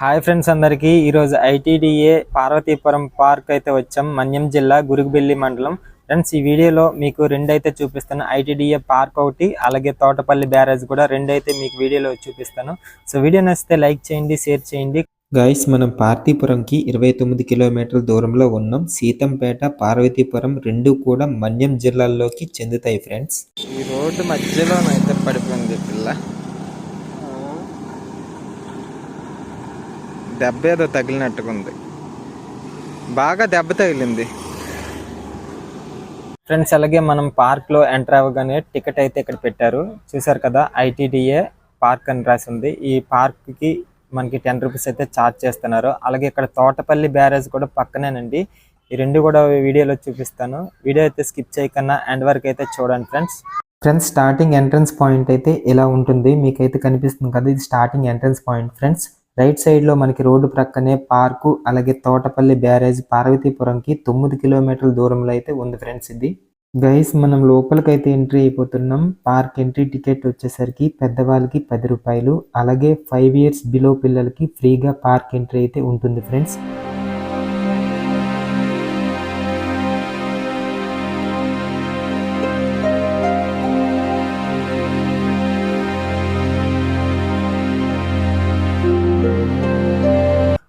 Hi friends అందరికీ. ఈరోజు ITDA Parvathipuram park అయితే వచ్చాం. మన్యం జిల్లా గురుగుబెల్లి మండలం. ఫ్రెండ్స్ ఈ వీడియోలో మీకు రెండు అయితే చూపిస్తాను. ఐటీడీఏ పార్క్ ఒకటి అలాగే తోటపల్లి బ్యారేజ్ కూడా రెండు అయితే మీకు వీడియోలో చూపిస్తాను. సో వీడియో నచ్చితే లైక్ చేయండి షేర్ చేయండి. గైస్ మనం పార్తీపురంకి ఇరవై తొమ్మిది కిలోమీటర్ల దూరంలో ఉన్నాం. సీతంపేట పార్వతీపురం రెండు కూడా మన్యం జిల్లాల్లోకి చెందుతాయి ఫ్రెండ్స్. ఈ రోడ్డు మధ్యలోనైతే పడిపోయింది పిల్ల. దెబ్బ ఏదో తగిలినట్టుకుంది బాగా దెబ్బ తగిలింది. ఫ్రెండ్స్ అలాగే మనం పార్క్లో ఎంటర్ అవ్వగానే టికెట్ అయితే ఇక్కడ పెట్టారు. చూసారు కదా ఐటీడీఏ పార్క్ అని రాసి ఉంది ఈ పార్క్కి మనకి టెన్ రూపీస్ అయితే ఛార్జ్ చేస్తున్నారు. అలాగే ఇక్కడ తోటపల్లి బ్యారేజ్ కూడా పక్కనేనండి. ఈ రెండు కూడా వీడియోలో చూపిస్తాను. వీడియో అయితే స్కిప్ చేయకన్నా ఎండ్ వరకు అయితే చూడండి friends. Friends starting entrance point అయితే ఇలా ఉంటుంది. మీకైతే కనిపిస్తుంది కదా ఇది starting entrance point friends. Right సైడ్లో మనకి రోడ్డు ప్రక్కనే పార్కు అలాగే తోటపల్లి బ్యారేజ్ పార్వతీపురంకి తొమ్మిది కిలోమీటర్ల దూరంలో అయితే ఉంది ఫ్రెండ్స్ ఇది. గైస్ మనం లోపలికి అయితే ఎంట్రీ అయిపోతున్నాం. పార్క్ ఎంట్రీ టికెట్ వచ్చేసరికి పెద్దవాళ్ళకి పది రూపాయలు అలాగే ఫైవ్ ఇయర్స్ బిలో పిల్లలకి ఫ్రీగా పార్క్ ఎంట్రీ అయితే ఉంటుంది ఫ్రెండ్స్.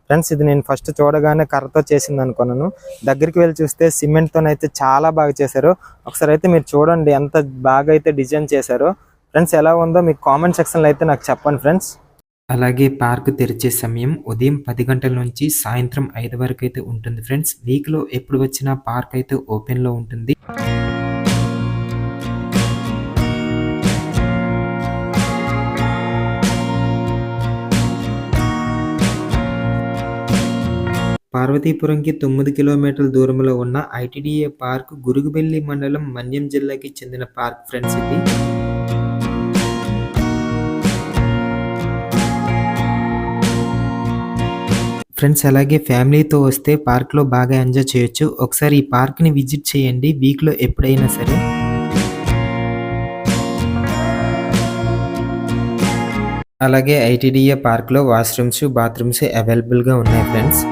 ఫ్రెండ్స్ ఇది నేను ఫస్ట్ చూడగానే కర్రతో చేసింది అనుకున్నాను. దగ్గరికి వెళ్ళి చూస్తే సిమెంట్ చాలా బాగా చేశారు. ఒకసారి అయితే మీరు చూడండి ఎంత బాగా అయితే డిజైన్ చేశారో. ఫ్రెండ్స్ ఎలా ఉందో మీకు కామెంట్ సెక్షన్లో అయితే నాకు చెప్పండి ఫ్రెండ్స్. అలాగే పార్క్ తెరిచే సమయం ఉదయం పది గంటల నుంచి సాయంత్రం ఐదు వరకు అయితే ఉంటుంది ఫ్రెండ్స్. వీక్లో ఎప్పుడు వచ్చినా పార్క్ అయితే ఓపెన్లో ఉంటుంది. పార్వతీపురంకి తొమ్మిది కిలోమీటర్ల దూరంలో ఉన్న ఐటీడీఏ పార్క్ గురుగుబెల్లి మండలం మన్యం జిల్లాకి చెందిన పార్క్ ఫ్రెండ్స్ ఇది. ఫ్రెండ్స్ అలాగే ఫ్యామిలీతో వస్తే పార్క్లో బాగా ఎంజాయ్ చేయొచ్చు. ఒకసారి ఈ పార్క్ని విజిట్ చేయండి. వీక్లో ఎప్పుడైనా సరే. అలాగే ఐటీడీఏ పార్క్లో వాష్రూమ్స్ బాత్రూమ్స్ అవైలబుల్గా ఉన్నాయి ఫ్రెండ్స్.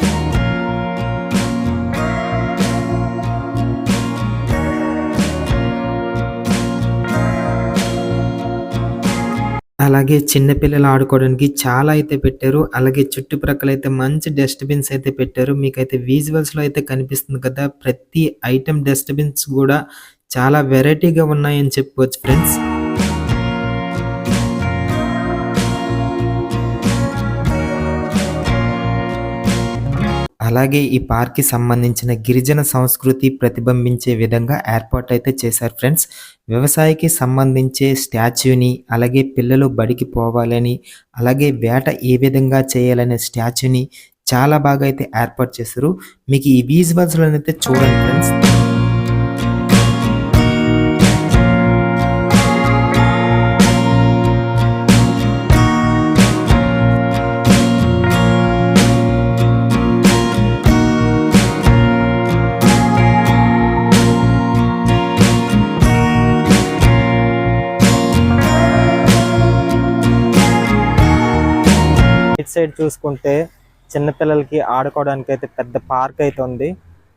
అలాగే చిన్నపిల్లలు ఆడుకోవడానికి చాలా అయితే పెట్టారు. అలాగే చుట్టుప్రక్కల అయితే మంచి డస్ట్బిన్స్ అయితే పెట్టారు. మీకైతే విజువల్స్లో అయితే కనిపిస్తుంది కదా ప్రతి ఐటమ్ డస్ట్బిన్స్ కూడా చాలా వెరైటీగా ఉన్నాయని చెప్పుకోవచ్చు ఫ్రెండ్స్ అలాగే ఈ పార్క్కి సంబంధించిన గిరిజన సంస్కృతి ప్రతిబింబించే విధంగా ఏర్పాటు అయితే చేశారు ఫ్రెండ్స్. వ్యవసాయకి సంబంధించే స్టాచ్యూని అలాగే పిల్లలు బడికి పోవాలని అలాగే వేట ఏ విధంగా చేయాలనే స్టాచ్యూని చాలా బాగా అయితే ఏర్పాటు చేశారు. మీకు ఈ విజువల్స్లో అయితే చూడండి ఫ్రెండ్స్. సైడ్ చూసుకుంటే చిన్నపిల్లలకి ఆడుకోవడానికి అయితే పెద్ద పార్క్ అయితే ఉంది.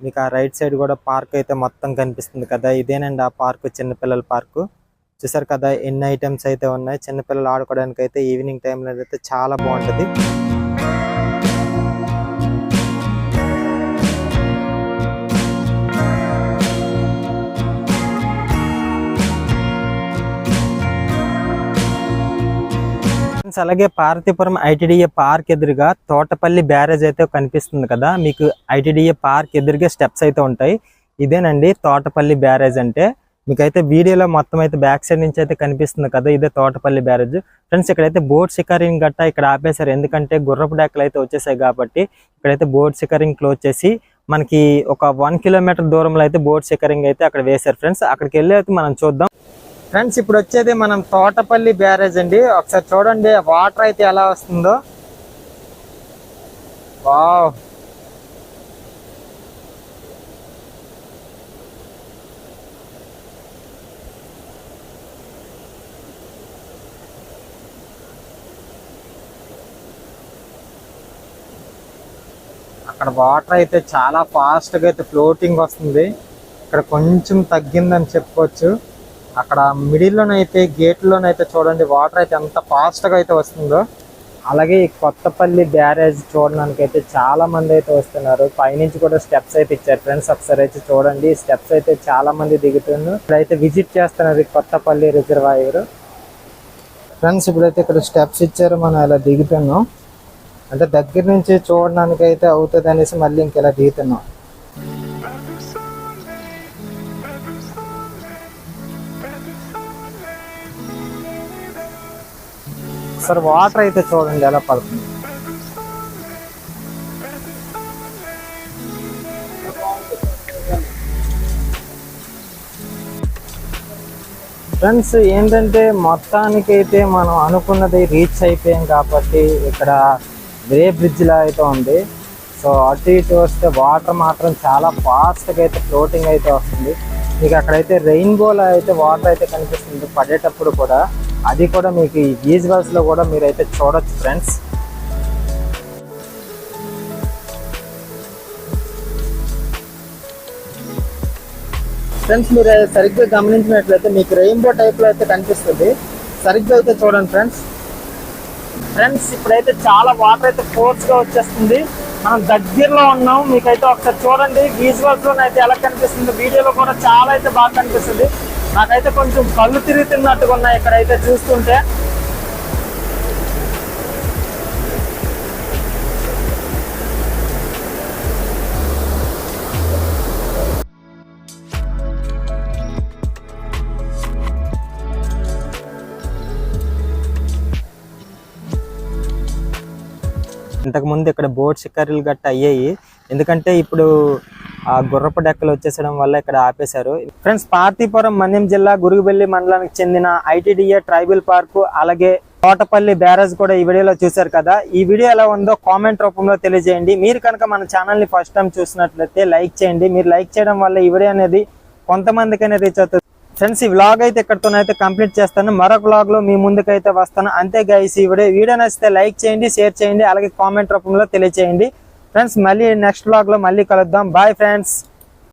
మీకు ఆ రైట్ సైడ్ కూడా పార్క్ అయితే మొత్తం కనిపిస్తుంది కదా. ఇదేనండి ఆ పార్క్ చిన్నపిల్లల పార్కు. చూసారు కదా ఎన్ని ఐటమ్స్ అయితే ఉన్నాయి. చిన్నపిల్లలు ఆడుకోవడానికి అయితే ఈవినింగ్ టైంలో అయితే చాలా బాగుంటుంది. ఫ్రెండ్స్ అలాగే పార్వతీపురం ఐటీడీఏ పార్క్ ఎదురుగా తోటపల్లి బ్యారేజ్ అయితే కనిపిస్తుంది కదా. మీకు ఐటీడీఏ పార్క్ ఎదురుగా స్టెప్స్ అయితే ఉంటాయి. ఇదేనండి తోటపల్లి బ్యారేజ్ అంటే. మీకైతే వీడియోలో మొత్తం అయితే బ్యాక్ సైడ్ నుంచి అయితే కనిపిస్తుంది కదా ఇదే తోటపల్లి బ్యారేజ్. ఫ్రెండ్స్ ఇక్కడైతే బోట్ షికారింగ్ గట్టా ఇక్కడ ఆపేశారు. ఎందుకంటే గుర్రపు డాకలు అయితే వచ్చేసాయి కాబట్టి ఇక్కడైతే బోట్ షికారింగ్ క్లోజ్ చేసి మనకి ఒక వన్ కిలోమీటర్ దూరంలో అయితే బోట్ షికారింగ్ అయితే అక్కడ వేశారు. ఫ్రెండ్స్ అక్కడికి వెళ్ళి అయితే మనం చూద్దాం. ఫ్రెండ్స్ ఇప్పుడు వచ్చేది మనం తోటపల్లి బ్యారేజ్ అండి. ఒకసారి చూడండి వాటర్ అయితే ఎలా వస్తుందో. వావ్. అక్కడ వాటర్ అయితే చాలా ఫాస్ట్గా అయితే ఫ్లోటింగ్ వస్తుంది. ఇక్కడ కొంచెం తగ్గిందని చెప్పుకోవచ్చు అక్కడ మిడిల్ లోనైతే గేట్ లోనైతే చూడండి వాటర్ అయితే ఎంత ఫాస్ట్గా అయితే వస్తుందో. అలాగే ఈ కొత్తపల్లి బ్యారేజ్ చూడడానికి అయితే చాలా మంది అయితే వస్తున్నారు. పైనుంచి కూడా స్టెప్స్ అయితే ఇచ్చారు. ఫ్రెండ్స్ ఒకసారి అయితే చూడండి. స్టెప్స్ అయితే చాలా మంది దిగుతున్నారు. ఇప్పుడైతే విజిట్ చేస్తున్నారు ఈ కొత్తపల్లి రిజర్వాయర్. ఫ్రెండ్స్ ఇప్పుడైతే ఇక్కడ స్టెప్స్ ఇచ్చారు. మనం ఇలా దిగుతున్నాం. అంటే దగ్గర నుంచి చూడడానికి అయితే అవుతుంది అనేసి మళ్ళీ ఇంకెలా దిగుతున్నాం. సార్ వాటర్ అయితే చూడండి ఎలా పడుతుంది? ఫ్రెండ్స్ ఏంటంటే మొత్తానికి అయితే మనం అనుకున్నది రీచ్ అయిపోయాం కాబట్టి ఇక్కడ గ్రే బ్రిడ్జ్ లా అయితే ఉంది. సో అటు ఇటు వస్తే వాటర్ మాత్రం చాలా ఫాస్ట్గా అయితే ఫ్లోటింగ్ అయితే వస్తుంది. మీకు అక్కడైతే రెయిన్బోలో అయితే వాటర్ అయితే కనిపిస్తుంది. పడేటప్పుడు కూడా అది కూడా మీకు ఈ విజువల్స్లో కూడా మీరు అయితే చూడొచ్చు ఫ్రెండ్స్. ఫ్రెండ్స్ మీరు సరిగ్గా గమనించినట్లయితే మీకు రెయిన్బో టైప్లో అయితే కనిపిస్తుంది. సరిగ్గా అయితే చూడండి ఫ్రెండ్స్. ఫ్రెండ్స్ ఇప్పుడైతే చాలా వాటర్ అయితే ఫోర్స్గా వచ్చేస్తుంది. మనం దగ్గరలో ఉన్నాం. మీకైతే ఒకసారి చూడండి. విజువల్స్లో అయితే ఎలా కనిపిస్తుంది? వీడియోలో కూడా చాలా అయితే బాగా కనిపిస్తుంది. నాకైతే కొంచెం కళ్ళు తిరుగుతున్నట్టుగా ఉన్నాయి ఇక్కడైతే చూస్తుంటే. ఇంతకు ముందు ఇక్కడ బోట్ షికారీలు గట్ట అయ్యాయి. ఎందుకంటే ఇప్పుడు ఆ గుర్రపు డెక్కలు వచ్చేసడం వల్ల ఇక్కడ ఆపేశారు. ఫ్రెండ్స్ పార్తీపురం మన్యం జిల్లా గురుగుబెల్లి మండలానికి చెందిన ఐటీడీఏ ట్రైబల్ పార్కు అలాగే తోటపల్లి బ్యారేజ్ కూడా ఈ వీడియోలో చూశారు కదా. ఈ వీడియో ఎలా ఉందో కామెంట్ రూపంలో తెలియజేయండి. మీరు కనుక మన ఛానల్ని ఫస్ట్ టైం చూసినట్లయితే లైక్ చేయండి. మీరు లైక్ చేయడం వల్ల ఈ వీడియో అనేది కొంతమందికైనా రీచ్ అవుతుంది. ఫ్రెండ్స్ ఈ వ్లాగ్ అయితే ఇక్కడతోనైతే కంప్లీట్ చేస్తాను. మరొక వ్లాగ్లో మీ ముందుకైతే వస్తాను. అంతే గైస్ ఈ వీడియో వీడియో నచ్చితే లైక్ చేయండి షేర్ చేయండి అలాగే కామెంట్ రూపంలో తెలియజేయండి. ఫ్రెండ్స్ మళ్ళీ నెక్స్ట్ బ్లాగ్లో మళ్ళీ కలుద్దాం. Bye friends